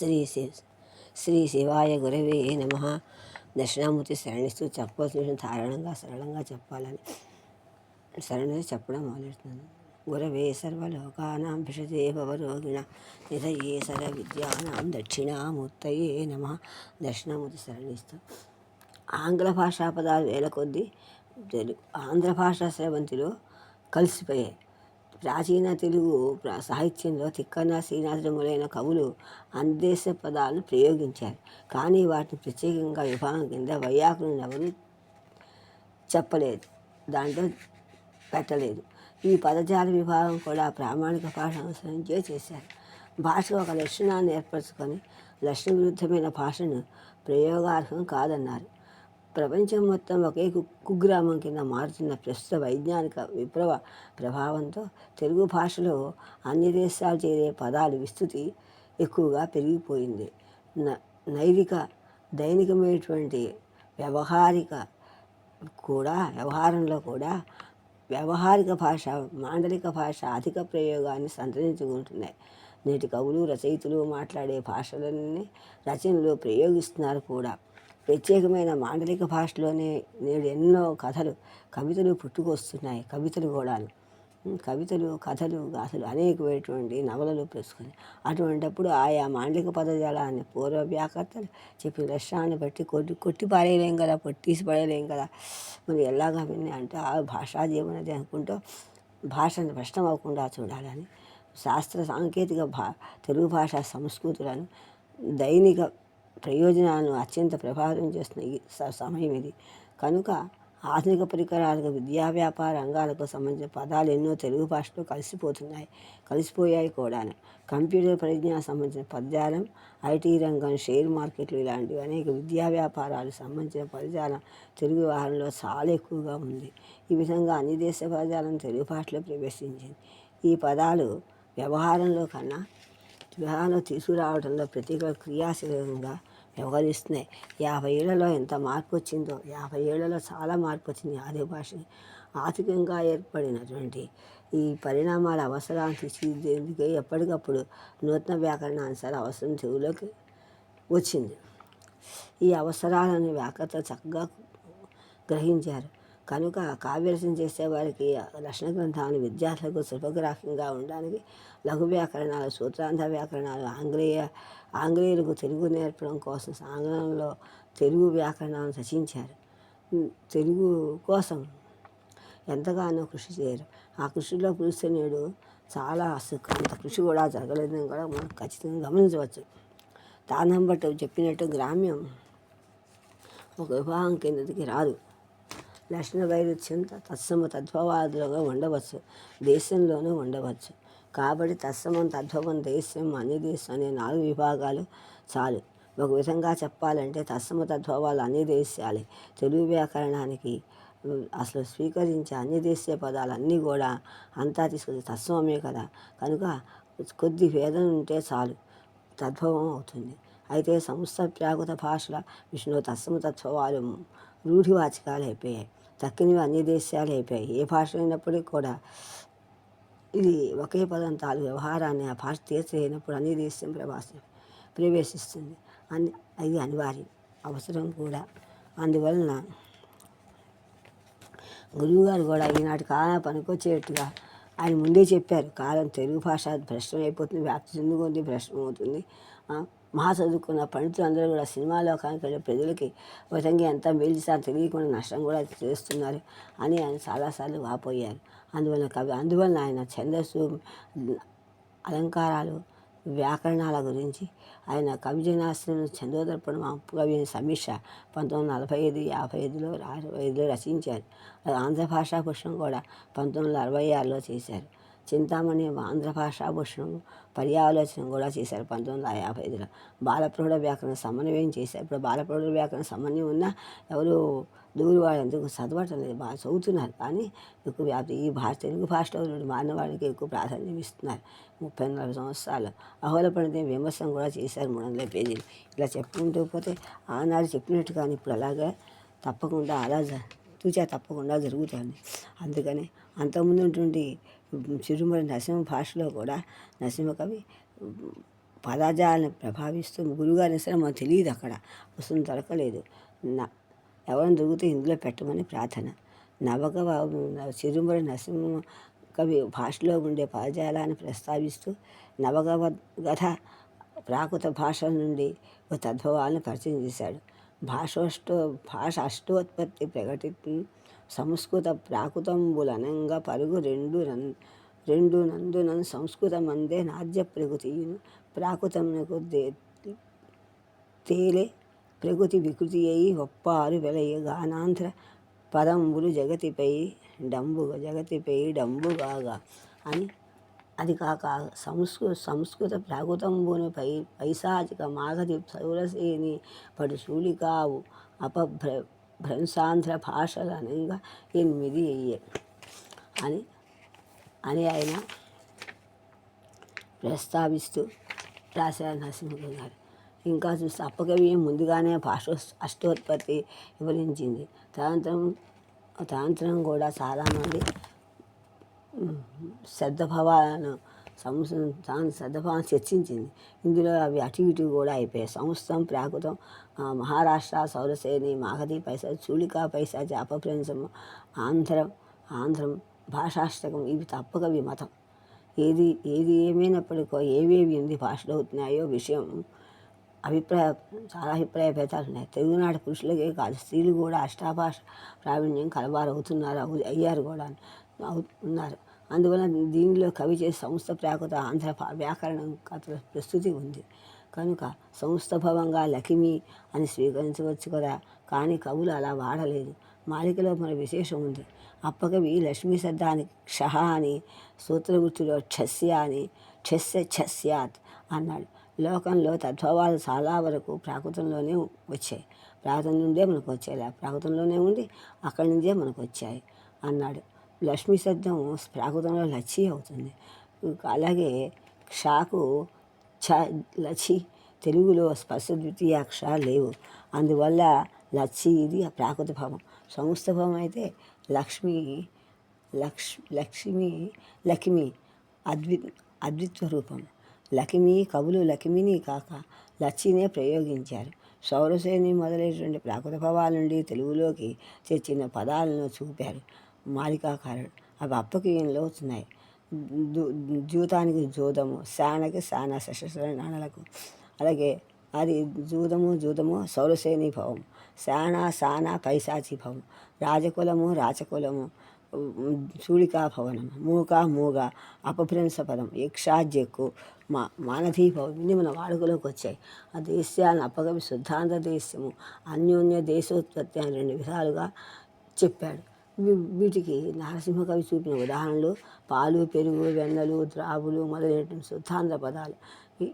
శ్రీ శివ శ్రీ శివాయ గురవే నమ. దక్షిణామూర్తి శరణిస్తూ చెప్పవలసిన ధారణంగా సరళంగా చెప్పాలని శరణి చెప్పడం మొదలెడుతుంది గురవే సర్వలోకానాం భిషజే భవరోగిణ నిధయే సర విద్యానాం దక్షిణామూర్తయే నమ. దక్షిణామూర్తి శరణిస్తూ ఆంగ్ల భాషా పదాలు వేల కొద్దీ తెలుగు ఆంధ్ర భాషా స్రవంతిలో కలిసిపోయాయి. ప్రాచీన తెలుగు సాహిత్యంలో తిక్కన శ్రీనాథుడు మొదలైన కవులు అందేశ పదాలను ప్రయోగించారు. కానీ వాటిని ప్రత్యేకంగా విభాగం కింద వైయాకులను ఎవరు చెప్పలేదు. దాంట్లో పెట్టలేదు. ఈ పదజాల విభాగం కూడా ప్రామాణిక భాష అనుసరించే చేశారు. భాష ఒక లక్షణాన్ని ఏర్పరచుకొని లక్షణ విరుద్ధమైన భాషను ప్రయోగార్హం కాదన్నారు. ప్రపంచం మొత్తం ఒకే కుగ్రామం కింద మారుతున్న ప్రస్తుత వైజ్ఞానిక విప్లవ ప్రభావంతో తెలుగు భాషలో అన్ని దేశాలు చేరే పదాలు విస్తృతి ఎక్కువగా పెరిగిపోయింది. న నైతిక దైనికమైనటువంటి వ్యవహారిక కూడా వ్యవహారంలో కూడా వ్యవహారిక భాష మాండలిక భాష అధిక ప్రయోగాన్ని సంతరించుకుంటున్నాయి. నేటి కవులు రచయితలు మాట్లాడే భాషలన్నీ రచనలు ప్రయోగిస్తున్నారు కూడా. ప్రత్యేకమైన మాండలిక భాషలోనే నేడు ఎన్నో కథలు కవితలు పుట్టుకొస్తున్నాయి కవితలు కూడాను. కవితలు కథలు గాథలు అనేకమైనటువంటి నవలలు పెట్టుకుని అటువంటప్పుడు ఆయా మాండలిక పదజాలాన్ని పూర్వ వ్యాకర్తలు చెప్పిన లక్ష్యాన్ని బట్టి కొట్టి కొట్టి పారేయలేం కదా కొట్టి పడేయలేం కదా. మరి ఎలాగా విని అంటే ఆ భాషా జీవనది అనుకుంటూ భాషను భ్రష్టం అవ్వకుండా చూడాలని శాస్త్ర సాంకేతిక భా తెలుగు భాష సంస్కృతులను దైనిక ప్రయోజనాలను అత్యంత ప్రభావితం చేస్తున్న ఈ స- సమయం ఇది. కనుక ఆధునిక పరికరాలకు విద్యా వ్యాపార రంగాలకు సంబంధించిన పదాలు ఎన్నో తెలుగు భాషలో కలిసిపోతున్నాయి కలిసిపోయాయి కూడా కంప్యూటర్ పరిజ్ఞానం సంబంధించిన పదజాలం ఐటీ రంగం షేర్ మార్కెట్లు ఇలాంటివి అనేక విద్యా వ్యాపారాలకు సంబంధించిన పదజాలం తెలుగు వ్యవహారంలో చాలా ఎక్కువగా ఉంది. ఈ విధంగా అన్ని దేశ పదజాలం తెలుగు భాషలో ప్రవేశించింది. ఈ పదాలు వ్యవహారంలో కన్నా వ్యవహారంలో తీసుకురావడంలో ప్రతిగా క్రియాశీలంగా వ్యవహరిస్తున్నాయి. యాభై ఏళ్ళలో ఎంత మార్పు వచ్చిందో యాభై ఏళ్ళలో చాలా మార్పు వచ్చింది ఆది భాష ఆర్థికంగా ఏర్పడినటువంటి ఈ పరిణామాల అవసరాన్ని తీర్చిదిద్దేందుకే ఎప్పటికప్పుడు నూతన వ్యాకరణ అంశాల అవసరం చెవులోకి వచ్చింది. ఈ అవసరాలను వ్యాకరణ చక్కగా గ్రహించారు. కనుక కావ్యరచన చేసేవారికి లక్షణ గ్రంథాలు విద్యార్థులకు సులభగ్రాహ్యంగా ఉండడానికి లఘు వ్యాకరణాలు సూత్రాంధ వ్యాకరణాలు ఆంగ్లేయ ఆంగ్లేయులకు తెలుగు నేర్పడం కోసం ఆంగ్లంలో తెలుగు వ్యాకరణాలను రచించారు. తెలుగు కోసం ఎంతగానో కృషి చేయరు. ఆ కృషిలో కృషి నేడు చాలా అంత కృషి కూడా జరగలేదని కూడా మనం ఖచ్చితంగా గమనించవచ్చు. దానం బట్టి చెప్పినట్టు గ్రామ్యం ఒక విభాగం కిందకి రాదు. లక్షణ వైరుధ్యం తత్సమ తద్భవాదులుగా ఉండవచ్చు. దేశంలోనూ ఉండవచ్చు. కాబట్టి తత్సమం తద్భవం దేశం అన్ని దేశం అనే నాలుగు విభాగాలు చాలు. ఒక విధంగా చెప్పాలంటే తత్సమ తద్భవాలు అన్ని దేశాలే. తెలుగు వ్యాకరణానికి అసలు స్వీకరించే అన్ని దేశీయ పదాలు అన్నీ కూడా అంతా తీసుకొచ్చి తత్సవమే కదా. కనుక కొద్ది భేదం ఉంటే చాలు. తద్భవం అవుతుంది. అయితే సంస్థ ప్రాకృత భాషల విష్ణు తత్సమ తత్వాలు రూఢివాచకాలు అయిపోయాయి. తక్కినవి అన్ని దేశాలు అయిపోయాయి ఏ భాష అయినప్పటికీ కూడా ఇది ఒకే పదం తాలూ వ్యవహారాన్ని ఆ భాష తీర్చలేనప్పుడు అన్ని దేశం ప్రవాసం ప్రవేశిస్తుంది. అని అది అనివార్యం. అవసరం కూడా. అందువలన గురువుగారు కూడా ఈనాటి కాలం పనికొచ్చేట్టుగా ఆయన ముందే చెప్పారు. కాలం తెలుగు భాష భ్రష్టం అయిపోతుంది వ్యాప్తి చెందుకుంది భ్రష్టం అవుతుంది మహా చదువుకున్న పండితులందరూ కూడా సినిమా లోకానికి వెళ్ళే ప్రజలకి విధంగా ఎంత మేలు సార్ తెలియకుండా నష్టం కూడా చేస్తున్నారు అని ఆయన చాలాసార్లు వాపోయారు. అందువలన కవి అందువలన ఆయన ఛందస్సు అలంకారాలు వ్యాకరణాల గురించి ఆయన కవిజనాశ్రం చందోదర్పణ కవి సమీక్ష పంతొమ్మిది వందల నలభై ఐదు యాభై ఐదులో అరవై ఐదులో రచించారు ఆంధ్ర భాషా పుష్పం కూడా పంతొమ్మిది వందల అరవై ఆరులో చేశారు. చింతామణి ఆంధ్ర భాషాభూషణం పర్యాలోచన కూడా చేశారు పంతొమ్మిది వందల యాభై ఐదులో. బాలప్రౌఢ వ్యాకరణ సమన్వయం చేశారు. ఇప్పుడు బాలప్రౌఢ వ్యాకరణ సమన్వయం ఉన్నా ఎవరు దూరి వాళ్ళు ఎందుకు చదవటం లేదు బాగా చదువుతున్నారు. కానీ ఎక్కువ వ్యాప్తి ఈ భాష తెలుగు భాషలో నుండి మారిన వాళ్ళకి ఎక్కువ ప్రాధాన్యం ఇస్తున్నారు. ముప్పై నాలుగు సంవత్సరాలు అహోల పండితే విమర్శనం కూడా చేశారు మూడు వందల పేజీలు ఇలా చెప్పుకుంటూ పోతే ఆనాడు చెప్పినట్టు కానీ ఇప్పుడు అలాగే తప్పకుండా అలా తూచా తప్పకుండా జరుగుతుంది. అందుకని అంతకుముందు ఉన్నటువంటి చిరుమల నరసింహ భాషలో కూడా నరసింహ కవి ప్రభావిస్తూ గురుగారిని సరే మనకు తెలియదు అక్కడ. వస్తుంది దొరకలేదు నా ఎవరైనా దొరికితే ఇందులో పెట్టమని ప్రార్థన. నవకవ చిరుమల నరసింహ కవి భాషలో ఉండే పదజాలాన్ని ప్రస్తావిస్తూ నవగవ గథ ప్రాకృత భాష నుండి ఒక తద్భవాలను పరిచయం చేశాడు. భాషోష్ట భాష అష్టోత్పత్తి ప్రకటి సంస్కృత ప్రాకృతంబులనంగా పరుగు రెండు నన్ రెండు నందునన్ సంస్కృతం అందే నాద్య ప్రకృతియును ప్రాకృతమునకు దే తేలే ప్రకృతి వికృతి అయి ఒప్పారు వెలయ గానాంధ్ర పదంబులు జగతిపై డంబు జగతిపై డంబుగాగా అని అది కాక సంస్కృ సంస్కృత ప్రాగుతంబుని పై పైశాచిక మాగధి సౌరసేని పడు శూలికావు అపభ్ర భ్రంశాంధ్ర భాషలు అనగా ఎనిమిది అయ్యే అని అని ఆయన ప్రస్తావిస్తూ రాశారు నరసింహ గారు ఇంకా చూస్తే అప్పకవి ముందుగానే భాష అష్టోత్పత్తి వివరించింది. తదనంతరం తదనంతరం కూడా చాలామంది శ్రద్ధభావాలను సంస్ శ్రద్ధభావం చర్చించింది. ఇందులో అవి అటు ఇటు కూడా అయిపోయాయి. సంస్థం ప్రాకృతం మహారాష్ట్ర సౌరసేని మాగధి పైసా చూలికా పైశాచి అపభ్రంశం ఆంధ్రం ఆంధ్రం భాషాష్టకం ఇవి తప్పక విమతం. ఏది ఏది ఏమైనప్పటికో ఏవేవి ఎన్ని భాషలు అవుతున్నాయో విషయం అభిప్రాయ చాలా అభిప్రాయ భేదాలు ఉన్నాయి. తెలుగునాడు పురుషులకే కాదు స్త్రీలు కూడా అష్టాభాష ప్రావీణ్యం కలవారు అవుతున్నారు అవు అయ్యారు కూడా అవు ఉన్నారు. అందువల్ల దీనిలో కవి చేసే సంస్థ ప్రాకృత ఆంధ్ర వ్యాకరణం కథల ప్రస్తుతి ఉంది. కనుక సంస్థభవంగా లకిమి అని స్వీకరించవచ్చు కదా కానీ కవులు అలా వాడలేదు. మాలికలో మన విశేషం ఉంది. అప్పకవి లక్ష్మీ శబ్దానికి క్షహ అని సూత్రవృత్తిలో ఛస్య అని ఛస్య ఛస్యాత్ అన్నాడు. లోకంలో తద్భవాలు చాలా వరకు ప్రాకృతంలోనే వచ్చాయి. ప్రాకృతం నుండే మనకు వచ్చాయి ప్రాకృతంలోనే ఉండి అక్కడి నుంచే మనకు వచ్చాయి అన్నాడు. లక్ష్మీ శబ్దం ప్రాకృతంలో లచ్చి అవుతుంది. అలాగే క్షాకు ఛ లచి తెలుగులో స్పర్శ ద్వితీయ క్ష లేవు. అందువల్ల లచ్చి ఇది ఆ ప్రాకృత భావం. సంస్థ భావం అయితే లక్ష్మి లక్ష్ లక్ష్మి లక్ష్మి అద్వి అద్విత్వ రూపం. లక్ష్మి కవులు లక్ష్మిని కాక లచ్చినే ప్రయోగించారు. సౌరసేని మొదలైనటువంటి ప్రాకృత భావాల నుండి తెలుగులోకి తెచ్చిన పదాలను చూపారు. మాలికాకారుడు అవి అప్పకీయంలో వచ్చినాయి. దు- జూతానికి జూదము శానకి శాన సశస్త్ర నాణలకు. అలాగే అది జూదము జూదము సౌరసేని భవం శాన సాన పైశాచి భవం రాజకులము రాచకులము చూడికా భవనం మూక మూగ అపభ్రంశ పదం యక్షాజ్యకు మా మానధీ భవం ఇన్ని మన వాడుకలోకి వచ్చాయి. ఆ దేశాలను అప్పగవి శుద్ధాంత దేశము అన్యోన్య దేశోత్పత్తి అని రెండు విధాలుగా చెప్పాడు. వీటికి నరసింహకవి చూపిన ఉదాహరణలు పాలు పెరుగు వెన్నలు ద్రావులు మొదలైనటువంటి శుద్ధాంధ్ర పదాలు.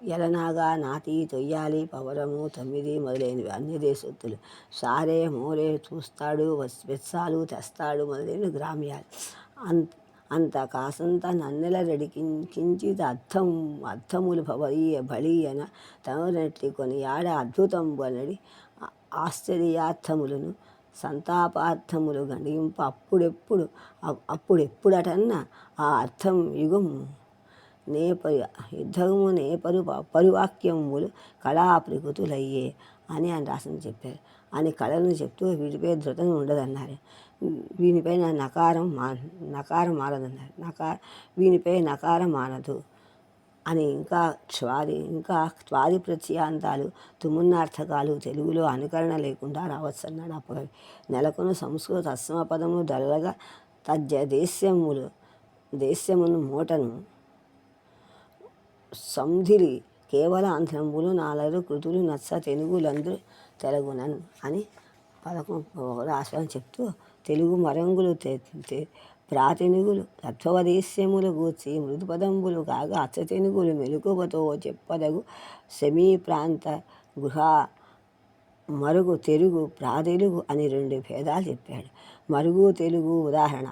ఎలనాగా నాతి తొయ్యాలి పవరము తొమ్మిది మొదలైనవి అన్ని దేశోత్తులు సారే మోరే చూస్తాడు వెత్సాలు తెస్తాడు మొదలైన గ్రామ్యాలు. అంత అంత కాసంత నన్నెల రెడి కించిత్ అర్థం అర్థములు భవరీయ బలీయన తమనట్టి కొని ఆడ అద్భుతం అనడి ఆశ్చర్యార్థములను సంతాపార్థములు గణింప అప్పుడెప్పుడు అప్పుడెప్పుడటన్నా ఆ అర్థం యుగం నేపరు యుద్ధము నేపరు పరువాక్యములు కళా ప్రకృతులయ్యే అని ఆయన రాసిన చెప్పారు. అని కళలను చెప్తూ వీటిపై ధృతం ఉండదన్నారు. వీనిపై నకారం మా నకారం మారదన్నారు. నకార వీనిపై నకారం మారదు. అని ఇంకా క్షవాది ఇంకా త్వాది ప్రత్యయాంతాలు తుమున్నార్థకాలు తెలుగులో అనుకరణ లేకుండా రావచ్చు అన్నాడు అప్పగవి నెలకొన సంస్కృత అస్మ పదము దళలగా తజ్జ దేశ్యములు దేశ్యమును మూటను సంధిలి కేవల ఆంధ్రములు నాలరు కృతులు నచ్చ తెలుగులందరూ తెలగునన్ అని పదకం రాష్ట్రం చెప్తూ తెలుగు మరంగులు ప్రాతెనుగులు తత్వదేశ్యములు గూర్చి మృదుపదంబులు కాగా అచ్చతెనుగులు మెలకువతో చెప్పదగు సెమీ ప్రాంత గృహ మరుగు తెలుగు ప్రాతెలుగు అని రెండు భేదాలు చెప్పాడు. మరుగు తెలుగు ఉదాహరణ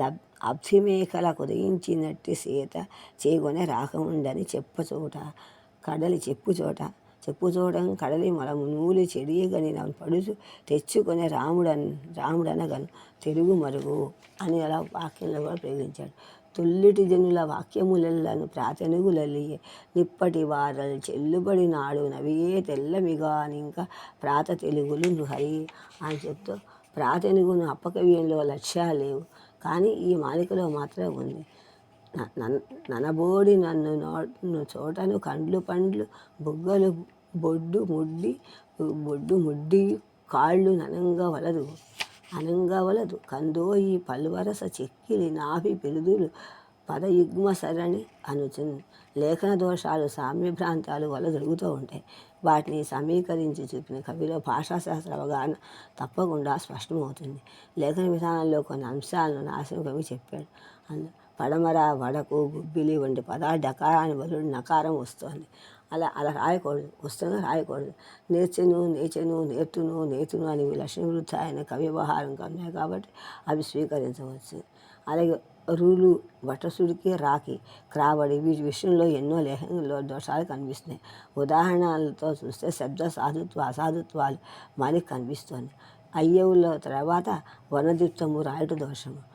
లబ్ అబ్ధిమేకల కుదయించినట్టు సీత చేగొనే రాకముందని చెప్పచోట కడలి చెప్పు చోట చెప్పు చోట కడలి మలము నూలి చెడియగని పడుచు తెచ్చుకునే రాముడన్ రాముడనగను తెలుగు మరుగు అని అలా వాక్యంలో కూడా ప్రయోగించాడు తొల్లిటి జనుల వాక్యములెల్లను ప్రాతెనుగులలియే నిప్పటి వారలు చెల్లుబడి నాడు నవియే ఇంకా ప్రాత తెలుగులు హరి అని చెప్తూ ప్రాతెనుగును అప్పకవ్యంలో లక్ష్యాలు లేవు. కానీ ఈ మాలికలో మాత్రం ఉంది. ననబోడి నన్ను నోట్ను చోటను కండ్లు పండ్లు బుగ్గలు బొడ్డు ముడ్డి బొడ్డు ముడ్డి కాళ్ళు ననంగా వలదు అనంగా వలదు. కందోయి పల్వరస చెక్కిలి నాభి పిరుదులు పదయుగ్మ సరణి అనుచున్. లేఖన దోషాలు సామ్యభ్రాంతాలు వల్ల జరుగుతూ ఉంటాయి. వాటిని సమీకరించి చూపిన కవిలో భాషాశాస్త్ర అవగాహన తప్పకుండా స్పష్టమవుతుంది. లేఖన విధానంలో కొన్ని అంశాలను నాశనం కవి చెప్పాడు. అందులో పడమర వడకు గుబ్బిలి వంటి పదాలు డకారాన్ని బదులు నకారం వస్తుంది. అలా అలా రాయకూడదు. వస్తున్నా రాయకూడదు. నేర్చెను నేచెను నేర్తును నేతును అని లక్ష్మీ వృద్ధ ఆయన కవి వ్యవహారం ఉన్నాయి కాబట్టి అవి స్వీకరించవచ్చు. అలాగే రూలు వటసుడికి రాకి క్రావడి వీటి విషయంలో ఎన్నో లేఖనంలో దోషాలు కనిపిస్తున్నాయి. ఉదాహరణలతో చూస్తే శబ్ద సాధుత్వ అసాధుత్వాలు మనకి కనిపిస్తుంది. అయ్యవుల తర్వాత వనదిత్వము రాయుడు దోషము.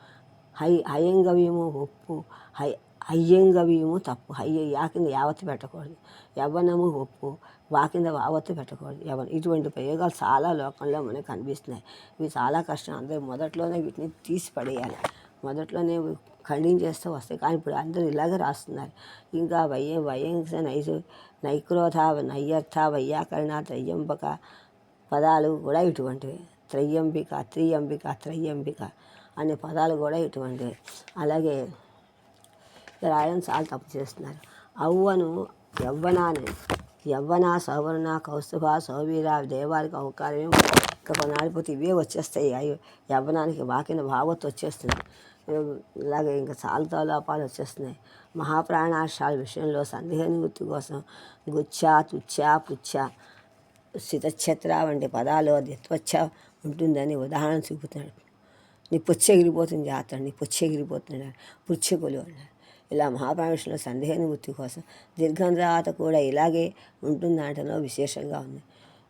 హై హయంగవ్యము ఒప్పు హై అయ్యంగవ్యము తప్పు. హయ్య యా కింద యావత్తు పెట్టకూడదు. యవ్వనము ఒప్పు వా కింద వావత్తు పెట్టకూడదు. యవన ఇటువంటి ప్రయోగాలు చాలా లోకంలో మనకు కనిపిస్తున్నాయి. ఇవి చాలా కష్టం. అందరూ మొదట్లోనే వీటిని తీసి పడేయాలి. మొదట్లోనే ఖండించేస్తూ వస్తాయి. కానీ ఇప్పుడు అందరూ ఇలాగే రాస్తున్నారు. ఇంకా వయ్య వయంస నైసు నైక్రోధ నయ్యర్థ వయ్యాకరణ త్రయ్యంబక పదాలు కూడా ఇటువంటివి. త్రయ్యంబిక త్రియంబిక త్రయ్యంబిక అనే పదాలు కూడా ఇటువంటివి. అలాగే రాయడం చాలా తప్పు చేస్తున్నారు. అవ్వను యవ్వనాన్ని యవ్వన సౌవర్ణ కౌస్తుభ సౌవీర దేవానికి అవకాశం ఇంకా కొన్నాళ్ళిపోతే ఇవే వచ్చేస్తాయి. అయ్యో యవ్వనానికి వాకిన భావత్ వచ్చేస్తుంది. ఇలాగే ఇంకా చాలా లోపాలు వచ్చేస్తున్నాయి. మహాప్రాణాశాల విషయంలో సందేహ నివృత్తి కోసం గుచ్చ తుచ్చ పుచ్చ శితఛత్ర వంటి పదాలు దిత్వచ్చ ఉంటుందని ఉదాహరణ చూపుతున్నాడు. నీ పొచ్చి ఎగిరిపోతుంది జాతర నీ పొచ్చి ఎగిరిపోతున్నాడు పుచ్చకులు అన్నాడు ఇలా మహాపరమేశ్వరుల సందేహ నివృత్తి కోసం దీర్ఘం తర్వాత కూడా ఇలాగే ఉంటుందంటలో విశేషంగా ఉంది.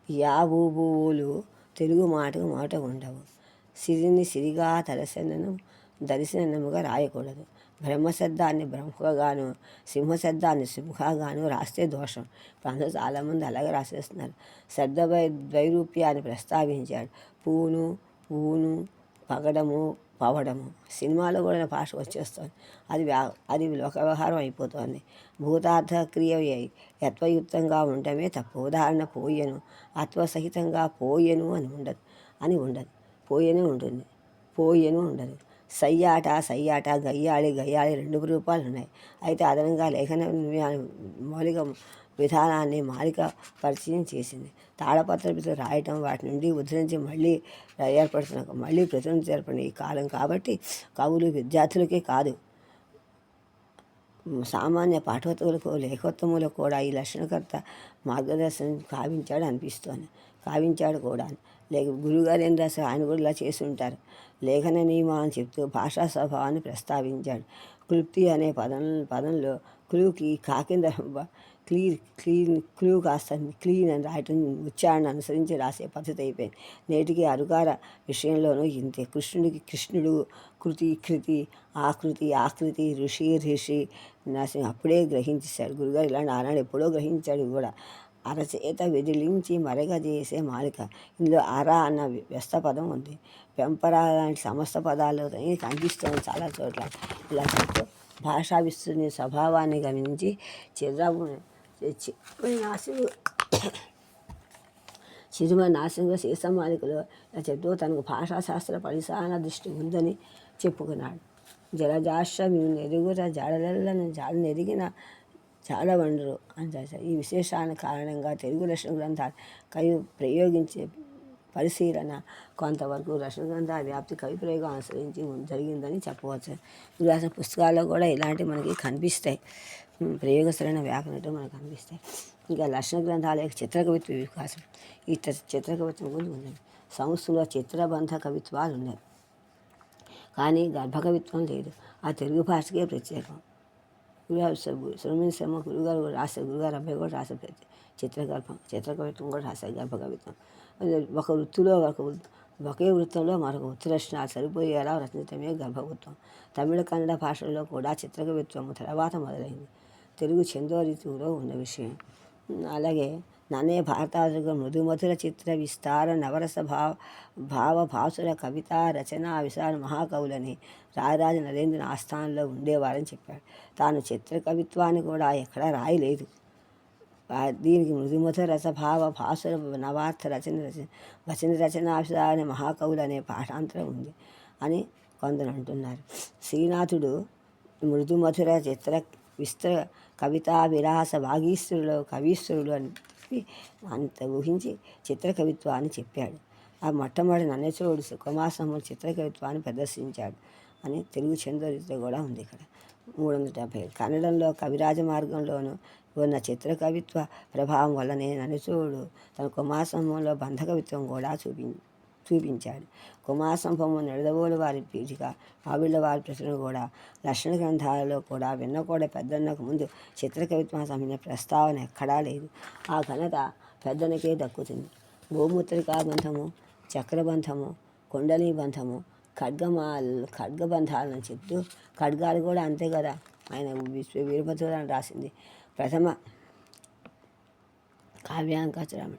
యాబూబువులు తెలుగు మాటకు మాట ఉండవు. సిరిని సిరిగా తలసనను దర్శనముగా రాయకూడదు. బ్రహ్మశబ్దాన్ని బ్రహ్మగాను సింహశబ్దాన్ని సింహగాను రాస్తే దోషం. ఇప్పుడు చాలామంది అలాగే రాసేస్తున్నారు. శబ్ద వై ద్వైరూప్యాన్ని ప్రస్తావించాడు. పూను పూను పగడము పవడము. సినిమాలో కూడా నా భాష వచ్చేస్తుంది. అది వ్యా అది లోక వ్యవహారం అయిపోతుంది. భూతార్థ క్రియ యత్వయుక్తంగా ఉండటమే తప్పు. ఉదాహరణ పోయెను అత్వసహితంగా పోయెను అని ఉండదు అని ఉండదు. పోయెను ఉంటుంది. పోయెను ఉండదు. సయ్యాట సయ్యాట గయ్యాళి గయ్యాళి రెండు రూపాలు ఉన్నాయి అయితే అదనంగా లేఖన మౌలిక విధానాన్ని మాలిక పరిచయం చేసింది. తాళపత్రపితో రాయటం వాటి నుండి ఉద్ధరించి మళ్ళీ ఏర్పడుతున్న మళ్ళీ ప్రచురణ ఏర్పడిన ఈ కాలం కాబట్టి కవులు విద్యార్థులకే కాదు. సామాన్య పాఠవతులకు లేఖోత్తములకు కూడా ఈ లక్షణకర్త మార్గదర్శనం కావించాడు అనిపిస్తోంది. కావించాడు కూడా. లేక గురుగారు ఏం రాశారు ఆయన కూడా ఇలా చేసి ఉంటారు లేఖన నియమం అని చెప్తూ భాషా స్వభావాన్ని ప్రస్తావించాడు. క్లుప్తి అనే పదం పదంలో కులుకి కాకింద క్లీన్ క్లీన్ క్లూ కాస్త క్లీన్ అని రాయటం ఉచ్చారణ అనుసరించి రాసే పద్ధతి అయిపోయింది. నేటికి అరుగార విషయంలోనూ ఇంతే. కృష్ణుడికి కృష్ణుడు కృతి కృతి ఆకృతి ఆకృతి ఋషి ఋషి నాశనం అప్పుడే గ్రహించేశాడు. గురుగారు ఇలాంటి నారాయణ ఎప్పుడో గ్రహించాడు కూడా. అరచేత విదిలించి మరగజేసే మాలిక. ఇందులో అర అన్న వ్యస్త పదం ఉంది. పెంపర లాంటి సమస్త పదాలు కనిపిస్తుంది చాలా చోట్ల. ఇలా చెప్తూ భాషా విస్తృతి స్వభావాన్ని గమనించి చిర్రము నాశనం చిరుమ నాశనంగా శేషమాలికలో చెప్తూ తనకు భాషాశాస్త్ర పరిశాన దృష్టి ఉందని చెప్పుకున్నాడు. జలజాశ్రమి ఎరుగుట జాడలను జాడను ఎదిగిన జాడవండరు అని ఈ విశేషాల కారణంగా తెలుగు రచన గ్రంథాలు కవి ప్రయోగించే పరిశీలన కొంతవరకు రచన గ్రంథాల వ్యాప్తి కవి ప్రయోగం అనుసరించి జరిగిందని చెప్పవచ్చు. వీరు రాసిన పుస్తకాల్లో కూడా ఇలాంటివి మనకి కనిపిస్తాయి. ప్రయోగస్థలైన ప్రయోగశరణ వ్యాకరణం మనకు అనిపిస్తాయి ఇంకా లక్షణ గ్రంథాల యొక్క చిత్రకవిత్వ వికాసం. ఈ చిత్రకవిత్వం కూడా ఉన్నది. సంస్థలో చిత్రబంధ కవిత్వాలు ఉన్నాయి కానీ గర్భకవిత్వం లేదు. ఆ తెలుగు భాషకే ప్రత్యేకం. గురుగారు సురమిన్ శర్మ గురుగారు కూడా రాశారు గురుగారు అబ్బాయి కూడా రాశారు ప్రతి చిత్రగర్భం చిత్రకవిత్వం కూడా రాశారు గర్భకవిత్వం. ఒక వృత్తిలో ఒక ఒకే వృత్తంలో మరొక వృత్తి ఉత్తరక్షణాలు సరిపోయేలా రచించటమే గర్భవృత్తం తమిళ కన్నడ భాషల్లో కూడా చిత్రకవిత్వము తర్వాత మొదలైంది. తెలుగు ఛందో ఋతువులో ఉన్న విషయం. అలాగే ననే భారతాదుగ మృదుమధుర చిత్ర విస్తార నవరస భావ భావ భాసుల కవిత రచన విశాల మహాకవులని రాజరాజ నరేంద్ర ఆస్థానంలో ఉండేవారని చెప్పాడు. తాను చిత్ర కవిత్వాన్ని కూడా ఎక్కడా రాయలేదు. దీనికి మృదుమధుర రసభావ భాసుల నవార్థ రచన రచన వచన రచనాభిష అనే మహాకవులు అనే పాఠాంతరం ఉంది అని కొందరు అంటున్నారు. శ్రీనాథుడు మృదుమధుర చిత్ర విస్తర కవితా విలాస భాగీశ్వరులు కవీశ్వరుడు అని చెప్పి అంత ఊహించి చిత్రకవిత్వాన్ని చెప్పాడు. ఆ మొట్టమొదటి నన్నచోడు సుకుమాసము చిత్రకవిత్వాన్ని ప్రదర్శించాడు అని తెలుగు చంద్రరితో కూడా ఉంది ఇక్కడ. మూడు వందల డెబ్భై కన్నడంలో కవిరాజ మార్గంలోను ఉన్న చిత్రకవిత్వ ప్రభావం వల్లనే ననుచూడు తన కుమారసంభంలో బంధకవిత్వం కూడా చూపి చూపించాడు. కుమారసంభవం నిడదవోలు వారి పీఠిక ఆవిళ్ళ వారి ప్రశ్న కూడా లక్షణ గ్రంథాలలో కూడా విన్నకూడ పెద్దన్నకు ముందు చిత్ర కవిత్వం సంబంధించిన ప్రస్తావన ఎక్కడా లేదు. ఆ ఘనత పెద్దనకే దక్కుతుంది. గోమూత్రికా బంధము చక్రబంధము కుండలి బంధము ఖడ్గమాల్ ఖడ్గబంధాలను చెప్తూ ఖడ్గాలు కూడా అంతే కదా? ఆయన విశ్వ వీరభద్రుడు రాసింది. ప్రథమ కావ్యాంకాచరామణి.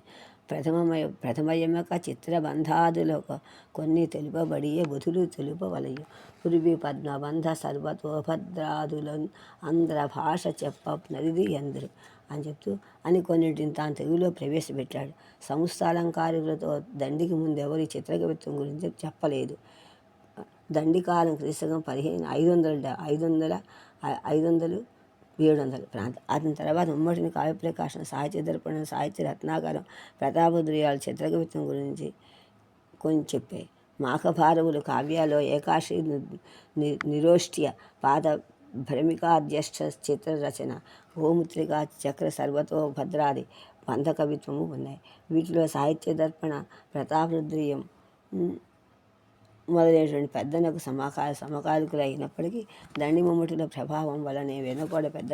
ప్రథమమయ ప్రథమయమక చిత్రబంధాదులకు కొన్ని తెలుపబడియే బుధులు తెలుపవలయు. పురివి పద్మబంధ సర్వతోభద్రాదులను ఆంధ్ర భాష చెప్పనది ఎందరు? అని చెప్తూ అని కొన్నింటిని తాను తెలుగులో ప్రవేశపెట్టాడు. సంస్థాలంకారికులతో దండికి ముందు ఎవరి చిత్రకవిత్వం గురించి చెప్పలేదు. దండికాలం క్రీస్తకం పదిహేను ఐదు వందల డ- ఐదు వందల ఐదు వందలు ఏడు వందల ప్రాంతం అతని తర్వాత ఉమ్మడిని కావ్యప్రకాశం సాహిత్య దర్పణం సాహిత్య రత్నాకరం ప్రతాపద్రియాలు చిత్రకవిత్వం గురించి కొన్ని చెప్పాయి మాఘభారవులు కావ్యాలో ఏకాశి ని- నిరోష్ట్య పాద భ్రమికాధ్యక్ష చిత్ర రచన గోముత్రిక చక్ర సర్వతో భద్రాది బంధ కవిత్వము ఉన్నాయి. వీటిలో సాహిత్య దర్పణ ప్రతాపరుద్రియం మొదలైనటువంటి పెద్దనకు సమకాల సమకాలికులు అయినప్పటికీ దండి మమ్మటిల ప్రభావం వలనే వెనుకోడ పెద్ద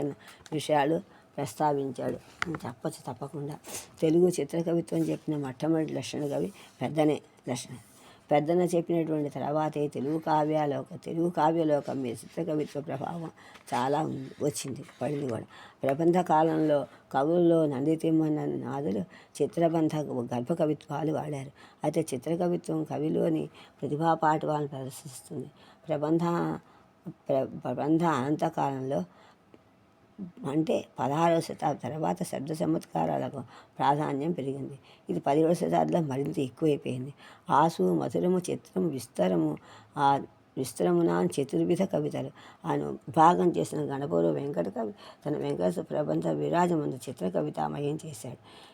విషయాలు ప్రస్తావించాడు. చెప్పచ్చు తప్పకుండా. తెలుగు చిత్రకవిత్వం చెప్పిన మొట్టమొదటి లక్షణ కవి పెద్దనే లక్షణ. పెద్దన చెప్పినటువంటి తర్వాతే తెలుగు కావ్యాలోక తెలుగు కావ్యలోకం మీద చిత్రకవిత్వ ప్రభావం చాలా వచ్చింది పడింది కూడా. ప్రబంధ కాలంలో కవుల్లో నందితిమ్మన్న నాదులు చిత్రబంధ గర్భ కవిత్వాలు వాడారు. అయితే చిత్రకవిత్వం కవిలోని ప్రతిభా పాఠవాలను ప్రదర్శిస్తుంది. ప్రబంధ ప్ర- ప్రబంధ అనంతకాలంలో అంటే పదహారవ శతాబ్దం తర్వాత శబ్ద చమత్కారాలకు ప్రాధాన్యం పెరిగింది. ఇది పదిహేడవ శతాబ్దంలో మరింత ఎక్కువైపోయింది. ఆసు మధురము చిత్రము విస్తరము ఆ విస్తరమున చతుర్విధ కవితలు. ఆయన భాగం చేసిన గణపూరు వెంకట కవి తన వెంకట ప్రబంధ విరాజమందు చిత్ర కవితామయం చేశాడు.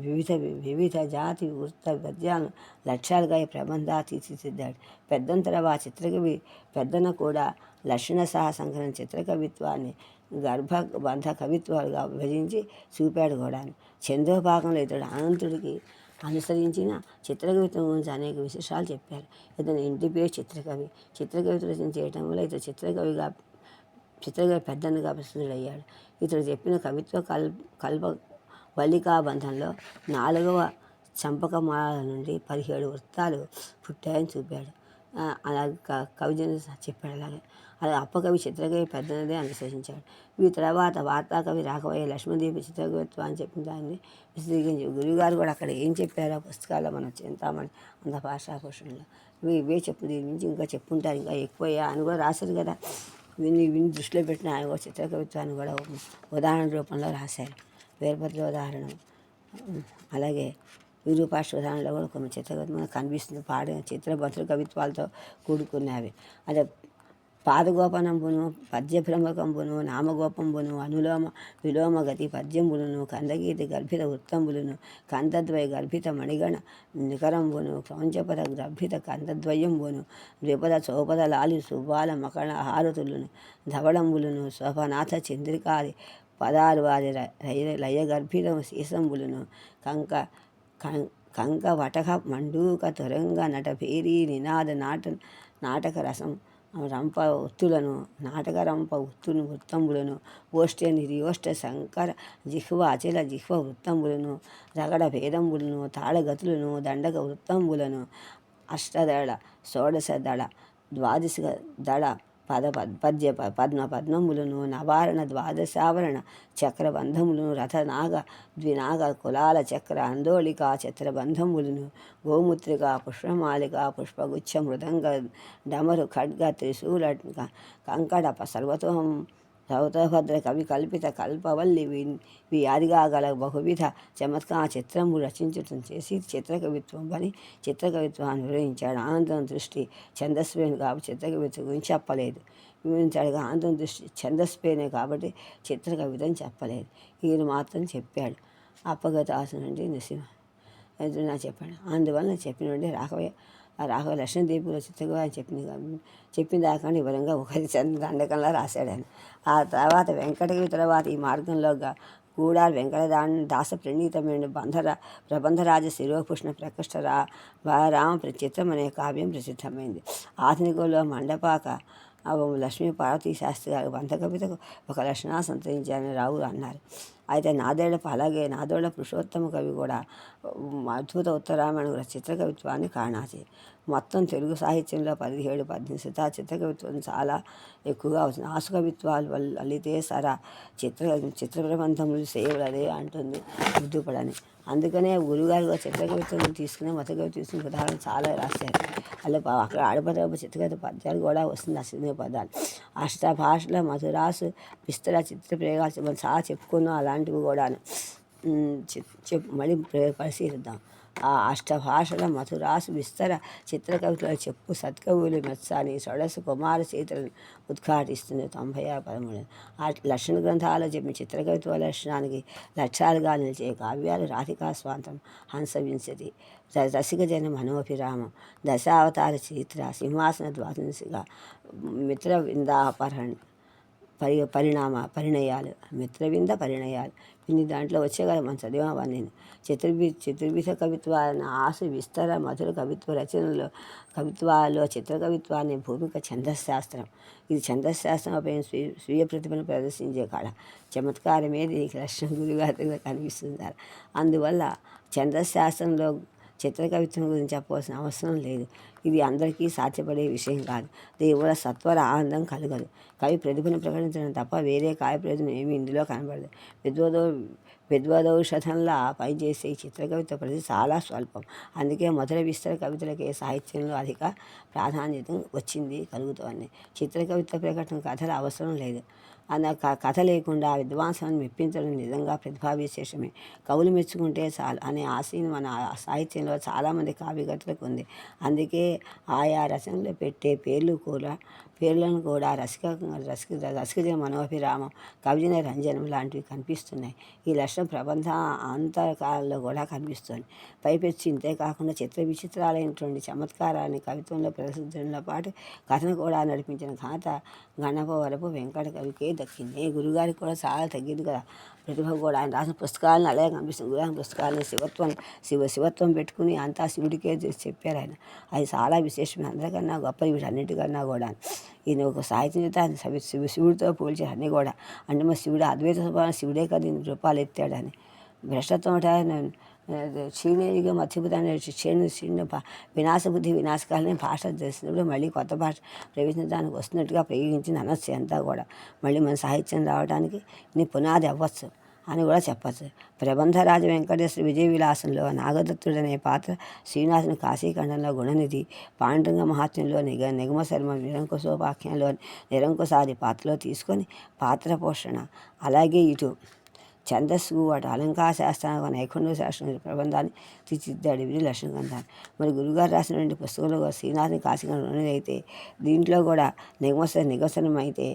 వివిధ వివిధ జాతి వృత్త పద్యాలను లక్ష్యాలుగా ఈ ప్రబంధ తీర్చిదిద్దాడు. పెద్దంతరవా చిత్రకవి పెద్దన కూడా లక్షణ సహా సంకలన చిత్రకవిత్వాన్ని గర్భబంధ కవిత్వాలుగా విభజించి చూపాడు కూడా చంద్రోభాగంలో ఇతడు అనంతుడికి అనుసరించిన చిత్రకవిత్వం గురించి అనేక విశేషాలు చెప్పారు. ఇతని ఇంటి పేరు చిత్రకవి. చిత్రకవిత రచన చేయటం వల్ల ఇతడు చిత్రకవిగా చిత్రకవి పెద్దన్నగా ప్రసిద్ధుడయ్యాడు. ఇతడు చెప్పిన కవిత్వ కల్ కల్ప వల్లికాబంధంలో నాలుగవ చంపకమాల నుండి పదిహేడు వృత్తాలు పుట్టాయని చూపాడు. అలాగే కవిజన చెప్పాడు అలాగే. అలా అప్పకవి చిత్రకవి పెద్దనదే అనుసరించాడు ఈ తర్వాత వార్తాకవి రాకవయ్య చిత్రకవిత్వం అని చెప్పిన దాన్ని విశదీకరించి గురువుగారు కూడా అక్కడ ఏం చెప్పారో పుస్తకాల్లో మనం చింతామణి అంత భాషాభూషణలో ఇవి ఇవే చెప్పు దీని నుంచి ఇంకా చెప్పుంటారు ఇంకా ఎక్కువ అని కూడా రాశారు కదా. విని విని దృష్టిలో పెట్టిన ఆయన కూడా చిత్రకవిత్వాన్ని కూడా ఉదాహరణ రూపంలో రాశారు. వీరభద్ర ఉదాహరణ. అలాగే విరూపాక్ష ఉదాహరణలో కూడా కొన్ని చిత్రకవిత్వం కనిపిస్తుంది. పాడిన చిత్రభద్ర కవిత్వాలతో కూడుకున్నవి. అదే పాదగోపనంబును పద్యభ్రమకంబును నామగోపంబును అనులోమ విలోమ గతి పద్యంబులను కందగీతి గర్భిత వృత్తంబులను కందద్వయ గర్భిత మణిగణ నికరంబును క్రౌంచపద గర్భిత కందద్వయంబును ద్విపద చౌపద లాలి సుబ్బాల మకణ హారతులను ధవళంబులను శోభనాథ చంద్రికాది పదారు వారి లయ లయగర్భిత శీసంబులను కంక కంక వటక మండూక తురంగ నట భేరీ నినాద నాట నాటక రసం రంప ఒత్తులను నాటక రంప ఒత్తును వృత్తంబులను ఓష్ట నిరియోష్ట శంకర జిహ్వ అచల జిహ్వ వృత్తంబులను రగడ భేదంబులను తాళగతులను దండక వృత్తంబులను అష్టదళ షోడశ దళ ద్వాదశ దళ పద పద్య ప- పద్మ పద్మములను నవారణ ద్వాదశావరణ చక్రబంధములను రథనాగ ద్వినాగ కులాల చక్ర అందోళిక చక్రబంధములను గోముత్రిక పుష్పమాలిక పుష్పగుచ్ఛ మృదంగ డమరు ఖడ్గ త్రిశూల క- కంకణ సర్వతోం సౌతభద్ర కవి కల్పిత కల్పవల్లి వ్యాధిగా గల బహువిధ చమత్కార చిత్రము రచించటం చేసి చిత్రకవిత్వం అని చిత్రకవిత్వాన్ని వివరించాడు ఆనందం దృష్టి ఛందస్వేను కాబట్టి చిత్రకవిత్వం గురించి చెప్పలేదు. వివరించాడు ఆనందం దృష్టి ఛందస్పేనే కాబట్టి చిత్రకవితని చెప్పలేదు. ఈయన మాత్రం చెప్పాడు. అప్పగతాసు నుండి నృసింహ. ఎదురునా చెప్పాడు. అందువల్ల చెప్పినండి రాఘవయ్య ఆ రాఘవ లక్ష్మీదేవిలో చిత్తగా అని చెప్పింది చెప్పిన దాకా వివరంగా ఒకరి గండకంలో దండకంలా రాశాడు ఆయన. ఆ తర్వాత వెంకటగిరి తర్వాత ఈ మార్గంలో కూడా వెంకటదాని దాస ప్రణీతమైన బంధర ప్రబంధరాజ శిరోభూషణ ప్రకృష్ట రా రామ చిత్రం అనే కావ్యం ప్రసిద్ధమైంది. ఆధునికంలో మండపాక ఆ లక్ష్మీ పార్వతీ శాస్త్రి గారి బంధకవితకు ఒక లక్షణా సంతరించారని రావు అన్నారు. అయితే నాదేళ్ళపు అలాగే నాదోళ్ళ పురుషోత్తమ కవి కూడా అద్భుత ఉత్తరామాయణ చిత్రకవిత్వాన్ని కాణాచి మొత్తం తెలుగు సాహిత్యంలో పదిహేడు పద్దెనిమిది శతా చిత్రకవిత్వం చాలా ఎక్కువగా వచ్చింది. ఆసు కవిత్వాలు వల్ల లలితే సరా చిత్ర చిత్ర ప్రబంధములు సేవలదే అంటుంది ఉద్దుపడని అందుకనే గురుగారు చిత్రకవిత్వం తీసుకుని మత కవి తీసుకుని ఉదాహరణ చాలా రాశారు. అలా అక్కడ ఆడపద చిత్రకవిత పద్యాలు కూడా వస్తుంది అసలు పదాలు. అష్ట భాషల మధురాసు విస్తర చిత్ర ప్రయోగాలు మనం చాలా చెప్పుకున్నాం అలాంటివి కూడాను. చె చెప్- మళ్ళీ పరిశీలిద్దాం. ఆ అష్టభాషల మధురాసు విస్తర చిత్రకవితలో చెప్పు సత్కవులు మెత్సాని సొడసు కుమార సీతలను ఉద్ఘాటిస్తుంది తొంభై ఆరు పదమూడు. ఆ లక్షణ గ్రంథాలు చెప్పిన చిత్రకవిత్వ లక్షణానికి లక్ష్యాలుగా నిలిచే కావ్యాలు రాధికా స్వాంతం హంసవించది ర- రసిక జన మనోభిరామం దశావతార చరిత్ర సింహాసన ద్వాదశిగా మిత్ర విందాపహరణ పరి పరిణామ పరిణయాలు. మిత్రవింద పరిణయాలు. ఇన్ని దాంట్లో వచ్చే కదా మనం చదివామని నేను. చతుర్భి చతుర్విధ కవిత్వాన్ని ఆశ విస్తర మధుర కవిత్వ రచనలో కవిత్వాల్లో చిత్రకవిత్వాన్ని భూమిక ఛందశాస్త్రం. ఇది ఛందశాస్త్రం పైన స్వీయ స్వీయ ప్రతిభను ప్రదర్శించే కళ. చమత్కారమే దీనికి లక్ష్యం గురుగారి కనిపిస్తుంది అందువల్ల ఛందశాస్త్రంలో చిత్రకవిత్వం గురించి చెప్పవలసిన అవసరం లేదు. ఇది అందరికీ సాధ్యపడే విషయం కాదు. దీని సత్వర ఆనందం కలగదు. కవి ప్రతిభను ప్రకటించడం తప్ప వేరే కాయ ప్రయోజనం ఏమీ ఇందులో కనబడదు. విద్వదో విద్వదౌషధంలా పనిచేసే చిత్రకవిత ప్రతి చాలా స్వల్పం. అందుకే మొదటి విస్తర కవితలకే సాహిత్యంలో అధిక ప్రాధాన్యత వచ్చింది కలుగుతోంది. చిత్రకవిత ప్రకటన కథల అవసరం లేదు. అన్న క- కథ లేకుండా విద్వాంసాన్ని మెప్పించడం నిజంగా ప్రతిభా విశేషమే కవులు మెచ్చుకుంటే చాలు అనే ఆశయం మన సాహిత్యంలో చాలామంది కావ్యకర్తలకు ఉంది. అందుకే ఆయా రచనలు పెట్టే పేర్లు కూడా పేర్లను కూడా రసిక రసిక రసికజన మనోభిరామం కవిజన రంజనం లాంటివి కనిపిస్తున్నాయి. ఈ లక్షణం ప్రబంధ అంతకాలంలో కూడా కనిపిస్తుంది. పైపెచ్చి ఇంతే కాకుండా చిత్ర విచిత్రాలైనటువంటి చమత్కారాన్ని కవిత్వంలో ప్రదర్శించడంతో పాటు కథను కూడా నడిపించిన ఘనత గణపవరపు వెంకట కవికే దక్కింది గురుగారికి కూడా చాలా తగ్గింది కదా. ప్రతిభ కూడా ఆయన రాసిన పుస్తకాలను అలాగే కనిపిస్తుంది. గురుగారి పుస్తకాలను శివత్వం శివ శివత్వం పెట్టుకుని అంతా శివుడికే చేసి చెప్పారు ఆయన. అది చాలా విశేషమే. అందరికన్నా గొప్ప వీటన్నిటికన్నా కూడా. ఈయన ఒక సాహిత్యం ఆయన శివ శివ శివుడితో పోల్చారు అన్నీ కూడా. అంటే మా శివుడు అద్వైత స్వభావం శివుడే కదా. ఇన్ని రూపాలు ఎత్తాడని భ్రష్టత్వం అంటే క్షీణయుగ మధ్యబుధాన్ని క్షీణ క్షీణ భా- వినాశ బుద్ధి వినాశకాలని భాష తెలిసినప్పుడు మళ్ళీ కొత్త భాష ప్రవేశించడానికి వస్తున్నట్టుగా ప్రయోగించింది అనొచ్చు అంతా కూడా. మళ్ళీ మన సాహిత్యం రావడానికి నీ పునాది అవ్వచ్చు అని కూడా చెప్పచ్చు. ప్రబంధరాజ వెంకటేశ్వర విజయ విలాసంలో నాగదత్తుడనే పాత్ర శ్రీనివాసుని కాశీఖండంలో గుణనిధి పాండురంగ మహాత్మ్యంలో నిగ నిగమ శర్మ నిరంకుశోపాఖ్యంలో నిరంకుశాది పాత్రలో తీసుకొని పాత్ర పోషణ. అలాగే ఇటు ఛందస్సు వాటి అలంకార శాస్త్రానికి నైపుణ్య శాస్త్రం ప్రబంధాన్ని తీర్చిదిద్దాడు విని లక్ష్మీకాంతాన్ని మరి గురుగారు రాసినటువంటి పుస్తకంలో కూడా శ్రీనాథుని కాశీఖండం అయితే దీంట్లో కూడా నిగమస నిగసనం అయితే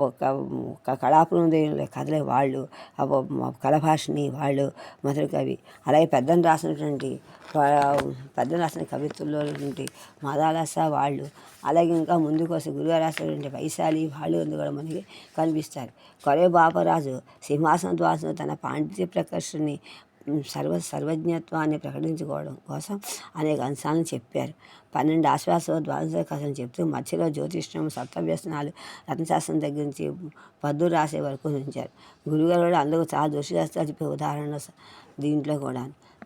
ఒక కళాపురం కథలే వాళ్ళు ఆ కళభాషని వాళ్ళు మధుర కవి అలాగే పెద్దని రాసినటువంటి పెద్దని రాసిన కవిత్వంలో ఉన్నటువంటి మాదాలస వాళ్ళు అలాగే ఇంకా ముందుకు వస్తే గురుగారు వైశాలి వాళ్ళు అందు కూడా మనకి కనిపిస్తారు. కొరే బాపరాజు సింహాసన ద్వాసం తన పాండిత్య ప్రకర్షని సర్వ సర్వజ్ఞత్వాన్ని ప్రకటించుకోవడం కోసం అనేక అంశాలను చెప్పారు. పన్నెండు ఆశ్వాస ద్వాదశ కథలు చెప్తూ మధ్యలో జ్యోతిష్యం సప్తవ్యసనాలు రత్నశాస్త్రం దగ్గర నుంచి పద్దు రాసే వరకు ఉంచారు. గురుగారు కూడా అందుకు చాలా దోషశాస్త్రాలు చెప్పే ఉదాహరణ దీంట్లో కూడా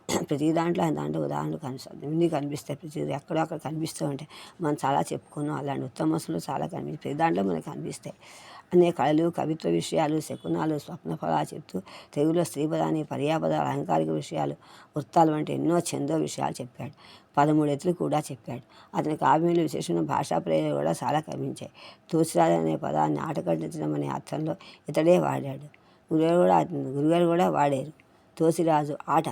ప్రతి దాంట్లో ఆయన దాంట్లో ఉదాహరణలు కనిపిస్తుంది ఇన్ని కనిపిస్తాయి. ప్రతి ఎక్కడో అక్కడ కనిపిస్తూ ఉంటాయి. మనం చాలా చెప్పుకున్నాం. అలాంటి ఉత్తమసులు చాలా కనిపిస్తాయి. ప్రతి దాంట్లో మనకు కనిపిస్తాయి. అనే కళలు కవిత్వ విషయాలు శకునాలు స్వప్న ఫలాలు చెప్తూ తెలుగులో స్త్రీపదాన్ని పర్యాపదాలు అలంకారిక విషయాలు వృత్తాలు వంటి ఎన్నో చందో విషయాలు చెప్పాడు. పదమూడు ఎత్తులు కూడా చెప్పాడు. అతని కావ్యంలో విశేషమైన భాషా ప్రయోగాలు కూడా చాలా కనిపించాయి తోసిరాజు అనే పదాన్ని ఆటకట్టించడం అనే అర్థంలో ఇతడే వాడాడు. గురుగారు కూడా గురుగారు కూడా వాడారు. తోసిరాజు ఆట.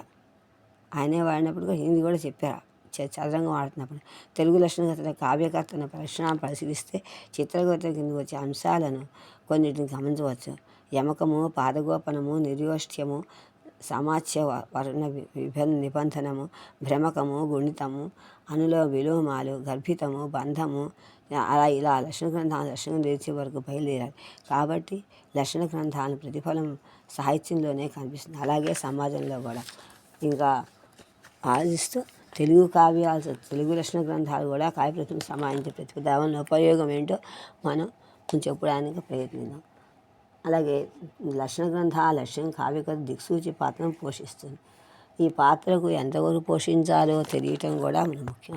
ఆయనే వాడినప్పుడు కూడా హిందీ కూడా చెప్పారు. చ- చదరంగం ఆడుతున్నప్పుడు తెలుగు లక్షణగత కావ్యకర్తన పరిశ్రమ పరిశీలిస్తే చిత్రగత కింద వచ్చే అంశాలను కొన్నిటిని గమనించవచ్చు. యమకము పాదగోపనము నిర్యోష్ట్యము సమాచ్య వర్ణ విభ నిబంధనము భ్రమకము గుణితము అనులో విలోమాలు గర్భితము బంధము అలా ఇలా లక్షణ గ్రంథాలు లక్షణం తెరిచే వరకు బయలుదేరాలి కాబట్టి లక్షణ గ్రంథాలను ప్రతిఫలం సాహిత్యంలోనే కనిపిస్తుంది. అలాగే సమాజంలో కూడా. ఇంకా ఆలోచిస్తూ తెలుగు కావ్యాలు తెలుగు లక్షణ గ్రంథాలు కూడా కావ్యప్రతిమ సమాజించే ప్రతిపదావన ఉపయోగం ఏంటో మనం కొంచెం చెప్పడానికి ప్రయత్నిద్దాం. అలాగే లక్షణ గ్రంథ లక్ష్యం కావ్యకథ దిక్సూచి పాత్రను పోషిస్తుంది. ఈ పాత్రకు ఎంతవరకు పోషించాలో తెలియటం కూడా మన ముఖ్యం.